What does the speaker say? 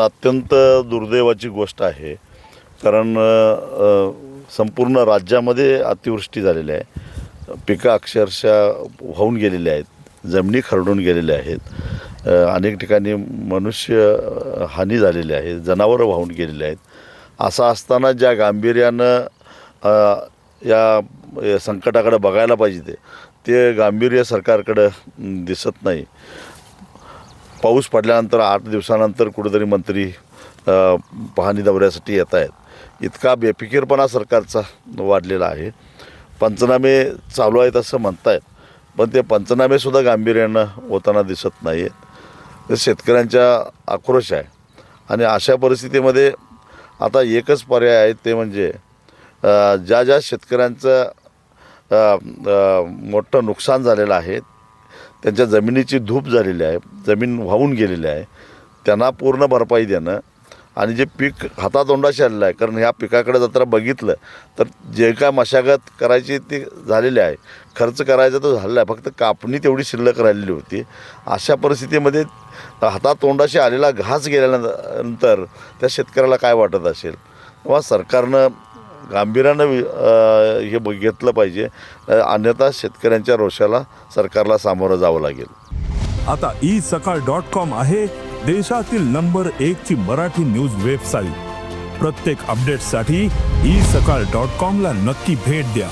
अत्यंत दुर्दैवाची गोष्ट आहे. कारण संपूर्ण राज्यामध्ये अतिवृष्टी झालेली आहे. पिकं अक्षरशः वाहून गेलेली आहेत. जमिनी खरडून गेलेल्या आहेत. अनेक ठिकाणी मनुष्य हानी झालेली आहे. जनावरं वाहून गेलेली आहेत. असं असताना ज्या गांभीर्यानं या संकटाकडे बघायला पाहिजे ते ते गांभीर्य सरकारकडं दिसत नाही. पाऊस पडल्यानंतर आठ दिवसानंतर कुठेतरी मंत्री पाहणी दौऱ्यासाठी येत आहेत. इतका बेफिकीरपणा सरकारचा वाढलेला आहे. पंचनामे चालू आहेत असं म्हणतायत पण ते पंचनामेसुद्धा गांभीर्यानं होताना दिसत नाही आहेत शेतकऱ्यांच्या आक्रोश आहे. आणि अशा परिस्थितीमध्ये आता एकच पर्याय आहे ते म्हणजे ज्या ज्या शेतकऱ्यांचं मोठं नुकसान झालेलं आहे त्यांच्या जमिनीची धूप झालेली आहे जमीन वाहून गेलेली आहे. त्यांना पूर्ण भरपाई देणं आणि जे पीक हातातोंडाशी आलेलं आहे कारण ह्या पिकाकडे जर बघितलं तर जे काय मशागत करायची ती झालेली आहे. खर्च करायचा तर झालेला आहे फक्त कापणी तेवढी शिल्लक राहिलेली होती. अशा परिस्थितीमध्ये हातातोंडाशी आलेला घास गेल्यानंतर त्या शेतकऱ्याला काय वाटत असेल? किंवा सरकारनं गांभीर्यानं वि- हे बघ- घेतलं पाहिजे. अन्यथा शेतकऱ्यांच्या रोषाला सरकारला सामोरं जावं लागेल. आता ई सकाळ डॉट कॉम आहे देशातील नंबर एक ची मराठी न्यूज वेबसाईट. प्रत्येक अपडेटसाठी ई सकाळ डॉट कॉम ला नक्की भेट द्या.